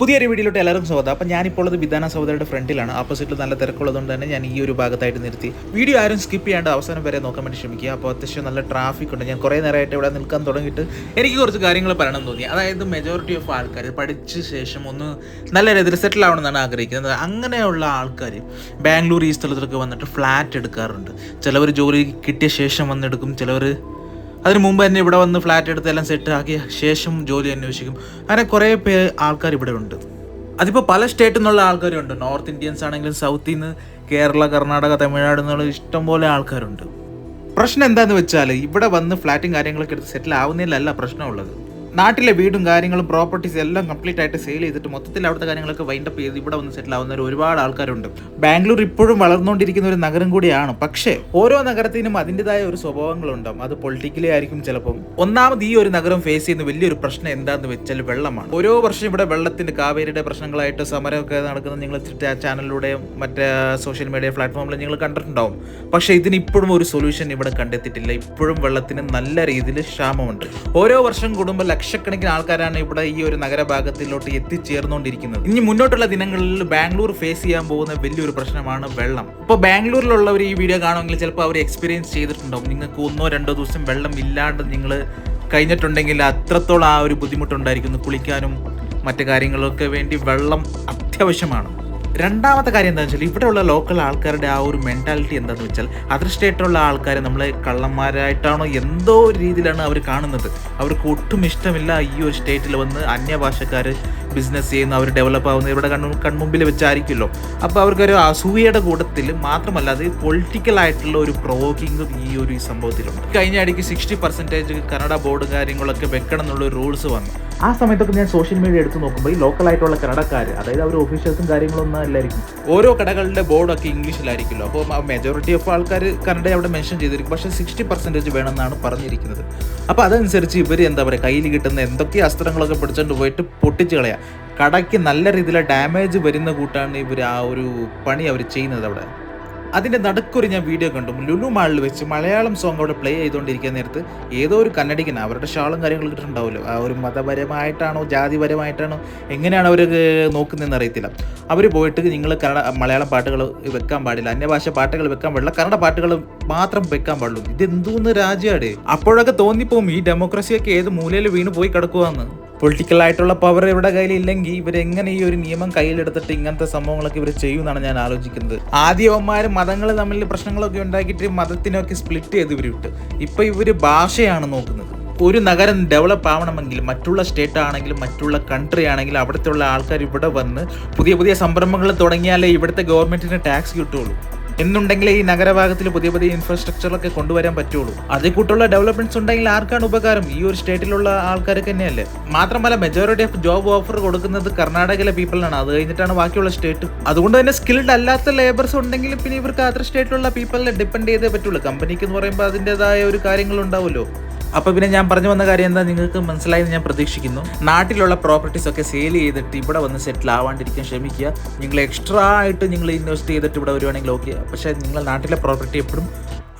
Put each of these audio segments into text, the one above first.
പുതിയൊരു വീഡിയോയിലോട്ട് എല്ലാവരും സ്വാഗതം. അപ്പം ഞാനിപ്പോൾ ഉള്ളത് വിധാന സഹോദരയുടെ ഫ്രണ്ടിലാണ്. ആപ്പോസിറ്റിൽ നല്ല തിരക്കുള്ളതുകൊണ്ട് തന്നെ ഞാൻ ഈ ഒരു ഭാഗത്തായിട്ട് നിർത്തി. വീഡിയോ ആരും സ്കിപ്പ് ചെയ്യാണ്ട് അവസാനം വരെ നോക്കാൻ വേണ്ടി ശ്രമിക്കുക. അപ്പോൾ അത്യാവശ്യം നല്ല ട്രാഫിക് ഉണ്ട്. ഞാൻ കുറേ നേരമായിട്ട് ഇവിടെ നിൽക്കാൻ തുടങ്ങിയിട്ട് എനിക്ക് കുറച്ച് കാര്യങ്ങൾ പറയണം തോന്നി. അതായത് മെജോറിറ്റി ഓഫ് ആൾക്കാർ പഠിച്ച ശേഷം ഒന്ന് നല്ല രീതിയിൽ സെറ്റിൽ ആവണമെന്നാണ് ആഗ്രഹിക്കുന്നത്. അങ്ങനെയുള്ള ആൾക്കാർ ബാംഗ്ലൂർ ഈ സ്ഥലത്തൊക്കെ വന്നിട്ട് ഫ്ലാറ്റ് എടുക്കാറുണ്ട്. ചിലവർ ജോലി കിട്ടിയ ശേഷം വന്നെടുക്കും ചിലവർ അതിന് മുമ്പ് തന്നെ ഇവിടെ വന്ന് ഫ്ലാറ്റ് എടുത്ത് എല്ലാം സെറ്റ് ആക്കിയ ശേഷം ജോലി അന്വേഷിക്കും. അങ്ങനെ കുറേ പേ ആൾക്കാർ ഇവിടെ ഉണ്ട്. അതിപ്പോൾ പല സ്റ്റേറ്റിൽ നിന്നുള്ള ആൾക്കാരുണ്ട്. നോർത്ത് ഇന്ത്യൻസ് ആണെങ്കിലും സൗത്തിൽ നിന്ന് കേരള കർണാടക തമിഴ്നാട് എന്നുള്ള ഇഷ്ടംപോലെ ആൾക്കാരുണ്ട്. പ്രശ്നം എന്താണെന്ന് വെച്ചാൽ ഇവിടെ വന്ന് ഫ്ലാറ്റും കാര്യങ്ങളൊക്കെ എടുത്ത് സെറ്റിൽ ആവുന്നതിലല്ല പ്രശ്നമുള്ളത്. നാട്ടിലെ വീടും കാര്യങ്ങളും പ്രോപ്പർട്ടീസ് എല്ലാം കംപ്ലീറ്റ് ആയിട്ട് സെയിൽ ചെയ്തിട്ട് മൊത്തത്തിൽ അവിടുത്തെ കാര്യങ്ങളൊക്കെ വൈൻഡപ്പ് ചെയ്ത് ഇവിടെ വന്ന് സെറ്റിൽ ആവുന്ന ഒരുപാട് ആൾക്കാരുണ്ട്. ബാംഗ്ലൂർ ഇപ്പോഴും വളർന്നുകൊണ്ടിരിക്കുന്ന ഒരു നഗരം കൂടിയാണ്. പക്ഷേ ഓരോ നഗരത്തിനും അതിന്റെതായ ഒരു സ്വഭാവങ്ങളുണ്ടാവും അത് പൊളിറ്റിക്കലി ആയിരിക്കും ചിലപ്പം. ഒന്നാമത് ഈ ഒരു നഗരം ഫേസ് ചെയ്യുന്ന വലിയൊരു പ്രശ്നം എന്താന്ന് വെച്ചാൽ വെള്ളമാണ്. ഓരോ വർഷം ഇവിടെ വെള്ളത്തിന്റെ കാവേരിയുടെ പ്രശ്നങ്ങളായിട്ട് സമരമൊക്കെ നടക്കുന്നത് നിങ്ങൾ ചാനലിലൂടെയും മറ്റേ സോഷ്യൽ മീഡിയ പ്ലാറ്റ്ഫോമിൽ നിങ്ങൾ കണ്ടിട്ടുണ്ടാവും. പക്ഷേ ഇതിന് ഇപ്പോഴും ഒരു സൊല്യൂഷൻ ഇവിടെ കണ്ടെത്തിയിട്ടില്ല. ഇപ്പോഴും വെള്ളത്തിന് നല്ല രീതിയിൽ ക്ഷാമമുണ്ട്. ഓരോ വർഷം കൂടുമ്പോൾ ലക്ഷക്കണക്കിന് ആൾക്കാരാണ് ഇവിടെ ഈ ഒരു നഗരഭാഗത്തിലോട്ട് എത്തിച്ചേർന്നുകൊണ്ടിരിക്കുന്നത്. ഇനി മുന്നോട്ടുള്ള ദിനങ്ങളിൽ ബാംഗ്ലൂർ ഫേസ് ചെയ്യാൻ പോകുന്ന വലിയൊരു പ്രശ്നമാണ് വെള്ളം. ഇപ്പോൾ ബാംഗ്ലൂരിലുള്ളവർ ഈ വീഡിയോ കാണുമെങ്കിൽ ചിലപ്പോൾ അവർ എക്സ്പീരിയൻസ് ചെയ്തിട്ടുണ്ടാവും. നിങ്ങൾക്ക് ഒന്നോ രണ്ടോ ദിവസം വെള്ളം ഇല്ലാണ്ട് നിങ്ങൾ കഴിഞ്ഞിട്ടുണ്ടെങ്കിൽ അത്രത്തോളം ആ ഒരു ബുദ്ധിമുട്ടുണ്ടായിരിക്കുന്നു. കുളിക്കാനും മറ്റു കാര്യങ്ങളൊക്കെ വേണ്ടി വെള്ളം അത്യാവശ്യമാണ്. രണ്ടാമത്തെ കാര്യം എന്താണെന്ന് വെച്ചാൽ ഇവിടെയുള്ള ലോക്കൽ ആൾക്കാരുടെ ആ ഒരു മെന്റാലിറ്റി എന്താണെന്ന് വെച്ചാൽ സ്റ്റേറ്റിലുള്ള ആൾക്കാരെ നമ്മളെ കള്ളന്മാരായിട്ടാണോ എന്തോ ഒരു രീതിയിലാണ് അവർ കാണുന്നത്. അവർക്ക് ഒട്ടും ഇഷ്ടമില്ല ഈ ഒരു സ്റ്റേറ്റിൽ വന്ന് അന്യഭാഷക്കാർ ബിസിനസ് ചെയ്യുന്ന അവർ ഡെവലപ്പ് ആവുന്ന ഇവിടെ കണ്ണു കൺമുമ്പിൽ വെച്ചായിരിക്കുമല്ലോ. അപ്പോൾ അവർക്കൊരു അസൂയയുടെ കൂട്ടത്തിൽ മാത്രമല്ല അത് പൊളിറ്റിക്കൽ ആയിട്ടുള്ള ഒരു പ്രോക്കിങ്ങും ഈ ഒരു സംഭവത്തിലുണ്ട്. കഴിഞ്ഞ ആടിക്ക് സിക്സ്റ്റി പെർസെന്റേജ് കന്നഡ ബോർഡ് കാര്യങ്ങളൊക്കെ വെക്കണം എന്നുള്ള റൂൾസ് വന്നു. ആ സമയത്തൊക്കെ ഞാൻ സോഷ്യൽ മീഡിയ എടുത്ത് നോക്കുമ്പോൾ ഈ ലോക്കൽ ആയിട്ടുള്ള കടക്കാർ അതായത് അവർ ഓഫീഷ്യൽസും കാര്യങ്ങളൊന്നും അല്ലായിരിക്കും. ഓരോ കടകളുടെ ബോർഡൊക്കെ ഇംഗ്ലീഷിലായിരിക്കുമല്ലോ. അപ്പോൾ മെജോറിറ്റി ഓഫ് ആൾക്കാർ കന്നഡ അവിടെ മെൻഷൻ ചെയ്തിരിക്കും. പക്ഷേ സിക്സ്റ്റി പെർസെന്റേജ് വേണമെന്നാണ് പറഞ്ഞിരിക്കുന്നത്. അപ്പോൾ അതനുസരിച്ച് ഇവർ എന്താ പറയുക കയ്യിൽ കിട്ടുന്ന എന്തൊക്കെ അസ്ത്രങ്ങളൊക്കെ പിടിച്ചുകൊണ്ട് പോയിട്ട് പൊട്ടിച്ച് കളയാം. കടയ്ക്ക് നല്ല രീതിയിലുള്ള ഡാമേജ് വരുന്ന കൂട്ടാണ് ഇവർ ആ ഒരു പണി അവർ ചെയ്യുന്നത് അവിടെ. അതിന്റെ നടുക്കൊരു ഞാൻ വീഡിയോ കണ്ടു. ലുലു മാളിൽ വെച്ച് മലയാളം സോങ് അവിടെ പ്ലേ ചെയ്തുകൊണ്ടിരിക്കുന്ന നേരത്ത് ഏതോ ഒരു കന്നടിക്കൻ അവരുടെ ഷാളും കാര്യങ്ങളും ഇട്ടിട്ടുണ്ടാവുമല്ലോ ആ ഒരു മതപരമായിട്ടാണോ ജാതിപരമായിട്ടാണോ എങ്ങനെയാണ് അവർ നോക്കുന്നതെന്ന് അറിയത്തില്ല. അവർ പോയിട്ട് നിങ്ങൾ കന്നഡ മലയാളം പാട്ടുകൾ വെക്കാൻ പാടില്ല അന്യഭാഷ പാട്ടുകൾ വെക്കാൻ പാടില്ല കന്നഡ പാട്ടുകൾ മാത്രം വെക്കാൻ പാടുള്ളൂ. ഇത് എന്തോന്ന് രാജ്യമാണ് അപ്പോഴൊക്കെ തോന്നിപ്പോവും ഈ ഡെമോക്രസിയൊക്കെ ഏത് മൂലയിൽ വീണ് പോയി കിടക്കുവാന്ന്. പൊളിറ്റിക്കൽ ആയിട്ടുള്ള പവർ ഇവരുടെ കയ്യിൽ ഇല്ലെങ്കിൽ ഇവരെങ്ങനെ ഈ ഒരു നിയമം കയ്യിലെടുത്തിട്ട് ഇങ്ങനത്തെ സംഭവങ്ങളൊക്കെ ഇവർ ചെയ്യുമെന്നാണ് ഞാൻ ആലോചിക്കുന്നത്. ആദ്യവന്മാർ മതങ്ങൾ തമ്മിൽ പ്രശ്നങ്ങളൊക്കെ ഉണ്ടാക്കിയിട്ട് മതത്തിനൊക്കെ സ്പ്ലിറ്റ് ചെയ്ത് ഇവർ വിട്ട്. ഇപ്പൊ ഇവർ ഭാഷയാണ് നോക്കുന്നത്. ഒരു നഗരം ഡെവലപ്പ് ആവണമെങ്കിൽ മറ്റുള്ള സ്റ്റേറ്റ് ആണെങ്കിലും മറ്റുള്ള കൺട്രി ആണെങ്കിലും അവിടുത്തെ ഉള്ള ആൾക്കാർ ഇവിടെ വന്ന് പുതിയ പുതിയ സംരംഭങ്ങൾ തുടങ്ങിയാലേ ഇവിടുത്തെ ഗവൺമെന്റിന് ടാക്സ് കിട്ടുള്ളൂ എന്നുണ്ടെങ്കിൽ ഈ നഗരഭാഗത്തിൽ പുതിയ പുതിയ ഇൻഫ്രാസ്ട്രക്ചറൊക്കെ കൊണ്ടുവരാൻ പറ്റുള്ളൂ. അതേ കൂട്ടുള്ള ഡെവലപ്മെന്റ്സ് ഉണ്ടെങ്കിൽ ആർക്കാണ് ഉപകാരം? ഈ ഒരു സ്റ്റേറ്റിലുള്ള ആൾക്കാർക്ക് തന്നെയല്ലേ? മാത്രമല്ല മെജോറിറ്റി ഓഫ് ജോബ് ഓഫർ കൊടുക്കുന്നത് കർണാടകയിലെ പീപ്പിളിനാണ് അത് കഴിഞ്ഞിട്ടാണ് ബാക്കിയുള്ള സ്റ്റേറ്റ് അതുകൊണ്ട് തന്നെ സ്കിൽഡ് അല്ലാത്ത ലേബേഴ്സ് ഉണ്ടെങ്കിൽ പിന്നെ ഇവർക്ക് അതർ സ്റ്റേറ്റിലുള്ള പീപ്പിളിനെ ഡിപ്പെൻഡ് ചെയ്തേ പറ്റുള്ളൂ. കമ്പനിക്ക് എന്ന് പറയുമ്പോൾ അതിന്റെതായ ഒരു കാര്യങ്ങൾ ഉണ്ടാവുമല്ലോ അപ്പോൾ പിന്നെ ഞാൻ പറഞ്ഞു വന്ന കാര്യം എന്താ നിങ്ങൾക്ക് മനസ്സിലായെന്ന് ഞാൻ പ്രതീക്ഷിക്കുന്നു. നാട്ടിലുള്ള പ്രോപ്പർട്ടീസ് ഒക്കെ സെയിൽ ചെയ്തിട്ട് ഇവിടെ വന്ന് സെറ്റിൽ ആവാണ്ടിരിക്കാൻ ശ്രമിക്കുക. നിങ്ങൾ എക്സ്ട്രാ ആയിട്ട് നിങ്ങൾ ഇൻവെസ്റ്റ് ചെയ്തിട്ട് ഇവിടെ വരുവാണെങ്കിൽ ഓക്കെ പക്ഷേ നിങ്ങൾ നാട്ടിലെ പ്രോപ്പർട്ടി എപ്പോഴും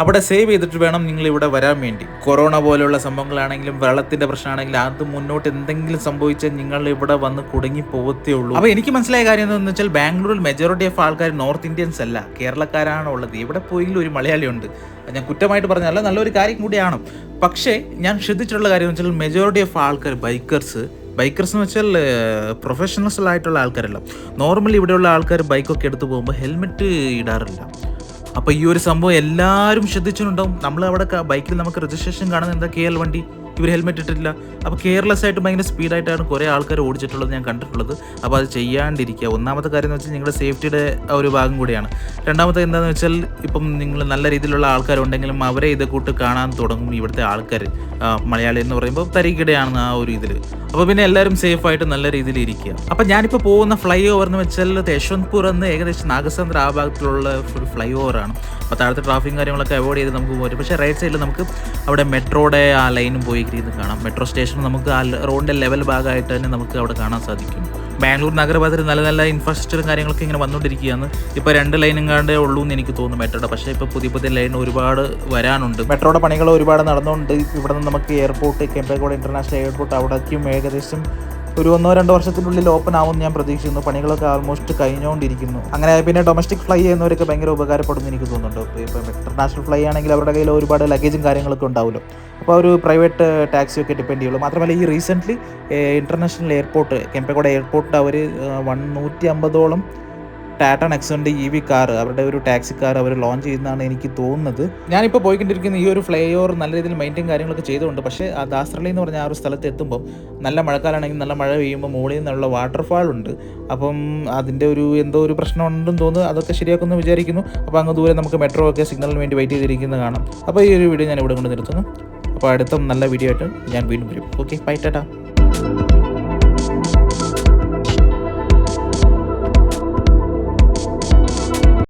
അവിടെ സേവ് ചെയ്തിട്ട് വേണം നിങ്ങൾ ഇവിടെ വരാൻ വേണ്ടി. കൊറോണ പോലെയുള്ള സംഭവങ്ങളാണെങ്കിലും വെള്ളത്തിന്റെ പ്രശ്നമാണെങ്കിലും അത് മുന്നോട്ട് എന്തെങ്കിലും സംഭവിച്ചാൽ നിങ്ങൾ ഇവിടെ വന്ന് കുടുങ്ങി പോകത്തേ ഉള്ളൂ. അപ്പോൾ എനിക്ക് മനസ്സിലായ കാര്യം എന്താണെന്ന് വെച്ചാൽ ബാംഗ്ലൂരിൽ മെജോറിറ്റി ഓഫ് ആൾക്കാർ നോർത്ത് ഇന്ത്യൻസ് അല്ല. കേരളക്കാരാണ് ഉള്ളത്. ഇവിടെ പോയെങ്കിലും ഒരു മലയാളി ഉണ്ട്. ഞാൻ കുറ്റമായിട്ട് പറഞ്ഞല്ല നല്ലൊരു കാര്യം കൂടിയാണ്. പക്ഷേ ഞാൻ ശ്രദ്ധിച്ചിട്ടുള്ള കാര്യം എന്ന് വെച്ചാൽ മെജോറിറ്റി ഓഫ് ആൾക്കാർ ബൈക്കേഴ്സ് ബൈക്കേഴ്സ് എന്ന് വെച്ചാൽ പ്രൊഫഷണൽസ് ആയിട്ടുള്ള ആൾക്കാരല്ല. നോർമലി ഇവിടെയുള്ള ആൾക്കാർ ബൈക്കൊക്കെ എടുത്ത് പോകുമ്പോൾ ഹെൽമെറ്റ് ഇടാറില്ല. അപ്പോൾ ഈ ഒരു സംഭവം എല്ലാവരും ശ്രദ്ധിച്ചിട്ടുണ്ടാവും. നമ്മൾ അവിടെ ബൈക്കിൽ നമുക്ക് രജിസ്ട്രേഷൻ കാണുന്ന എന്താ കെ എൽ വണ്ടി? ഇവർ ഹെൽമെറ്റ് ഇട്ടിട്ടില്ല. അപ്പോൾ കെയർലെസ് ആയിട്ട് ഭയങ്കര സ്പീഡായിട്ടാണ് കുറേ ആൾക്കാർ ഓടിച്ചിട്ടുള്ളത് ഞാൻ കണ്ടിട്ടുള്ളത്. അപ്പോൾ അത് ചെയ്യാണ്ടിരിക്കുക. ഒന്നാമത്തെ കാര്യം എന്ന് വെച്ചാൽ നിങ്ങളുടെ സേഫ്റ്റിയുടെ ഒരു ഭാഗം കൂടിയാണ്. രണ്ടാമത്തെ എന്താണെന്ന് വെച്ചാൽ ഇപ്പം നിങ്ങൾ നല്ല രീതിയിലുള്ള ആൾക്കാരുണ്ടെങ്കിലും അവരെ ഇത് കൂട്ട് കാണാൻ തുടങ്ങും ഇവിടുത്തെ ആൾക്കാർ മലയാളി എന്ന് പറയുമ്പോൾ തരികിടയാണ് ആ ഒരു ഇതിൽ അപ്പോൾ പിന്നെ എല്ലാവരും സേഫ് ആയിട്ട് നല്ല രീതിയിൽ ഇരിക്കുക. അപ്പോൾ ഞാനിപ്പോൾ പോകുന്ന ഫ്ലൈ ഓവർ എന്ന് വെച്ചാൽ യശ്വന്ത്പൂർ എന്ന് ഏകദേശം നാഗസന്ദ്ര ആ ഭാഗത്തുള്ള ഒരു ഫ്ലൈ ഓവറാണ് അപ്പോൾ താഴത്തെ ട്രാഫിക്കും കാര്യങ്ങളൊക്കെ അവോയ്ഡ് ചെയ്ത് നമുക്ക് പോകും പക്ഷേ റൈറ്റ് സൈഡിൽ നമുക്ക് അവിടെ മെട്രോയുടെ ആ ലൈനും പോയി കാണാം. മെട്രോ സ്റ്റേഷൻ നമുക്ക് ആ റോഡിന്റെ ലെവൽ ഭാഗമായിട്ട് തന്നെ നമുക്ക് അവിടെ കാണാൻ സാധിക്കും. ബാംഗ്ലൂർ നഗരപാതയിൽ നല്ല നല്ല ഇൻഫ്രാസ്ട്രക്ചറും കാര്യങ്ങളൊക്കെ ഇങ്ങനെ വന്നുകൊണ്ടിരിക്കുകയാണ്. ഇപ്പോൾ രണ്ട് ലൈനും കാണ്ടേ ഉള്ളൂ എന്ന് എനിക്ക് തോന്നുന്നു മെട്രോയുടെ പക്ഷേ ഇപ്പോൾ പുതിയ പുതിയ ലൈൻ ഒരുപാട് വരാനുണ്ട്. മെട്രോയുടെ പണികൾ ഒരുപാട് നടന്നുകൊണ്ട് ഇവിടെ നിന്ന് നമുക്ക് എയർപോർട്ട് കെമ്പേക്കോട് ഇന്റർനാഷണൽ എയർപോർട്ട് അവിടേക്കും ഏകദേശം ഒരു ഒന്നോ രണ്ടോ വർഷത്തിനുള്ളിൽ ഓപ്പൺ ആവുമെന്ന് ഞാൻ പ്രതീക്ഷിക്കുന്നു. പണികളൊക്കെ ആൾമോസ്റ്റ് കഴിഞ്ഞുകൊണ്ടിരിക്കുന്നു അങ്ങനെ പിന്നെ ഡൊമസ്റ്റിക് ഫ്ലൈ ചെയ്യുന്നവരൊക്കെ ഭയങ്കര ഉപകാരപ്പെടുമെന്ന് എനിക്ക് തോന്നുന്നുണ്ട്. ഇപ്പോൾ ഇന്റർനാഷണൽ ഫ്ലൈ ആണെങ്കിൽ അവരുടെ കയ്യിൽ ഒരുപാട് ലഗേജും കാര്യങ്ങളൊക്കെ ഉണ്ടാവുമല്ലോ. അപ്പോൾ ഒരു പ്രൈവറ്റ് ടാക്സി ഒക്കെ ഡിപ്പെൻഡ് ചെയ്യുള്ളൂ. മാത്രമല്ല ഈ recently international airport Kempegowda airport അവർ വൺ നൂറ്റി അമ്പതോളം ടാറ്റ നെക്സോണിന്റെ ഇ വി കാർ അവരുടെ ഒരു ടാക്സി കാർ അവർ ലോഞ്ച് ചെയ്യുന്നതാണ് എനിക്ക് തോന്നുന്നത്. ഞാനിപ്പോൾ പോയിക്കൊണ്ടിരിക്കുന്ന ഈ ഒരു ഫ്ലൈ ഓവർ നല്ല രീതിയിൽ മെയിന്റെയിൻ കാര്യങ്ങളൊക്കെ ചെയ്തുകൊണ്ട് പക്ഷേ ആ ദാസ്രളി എന്ന് പറഞ്ഞ ആ ഒരു സ്ഥലത്ത് എത്തുമ്പോൾ നല്ല മഴക്കാലമാണെങ്കിൽ നല്ല മഴ പെയ്യുമ്പോൾ മുകളിൽ നിന്നുള്ള വാട്ടർഫാൾ ഉണ്ട്. അപ്പം അതിന്റെ ഒരു എന്തോ ഒരു പ്രശ്നം ഉണ്ടെന്ന് തോന്നുന്നു. അതൊക്കെ ശരിയാക്കുമെന്ന് വിചാരിക്കുന്നു. അപ്പോൾ അങ്ങ് ദൂരെ നമുക്ക് മെട്രോ ഒക്കെ സിഗ്നലിന് വേണ്ടി വെയിറ്റ് ചെയ്തിരിക്കുന്നത് കാണാം. അപ്പോൾ ഈ ഒരു വീഡിയോ ഞാൻ ഇവിടെ കൊണ്ട് നിർത്തുന്നു. അപ്പോൾ അടുത്ത നല്ല വീഡിയോ ആയിട്ട് ഞാൻ വീണ്ടും വരും. Okay bye Tata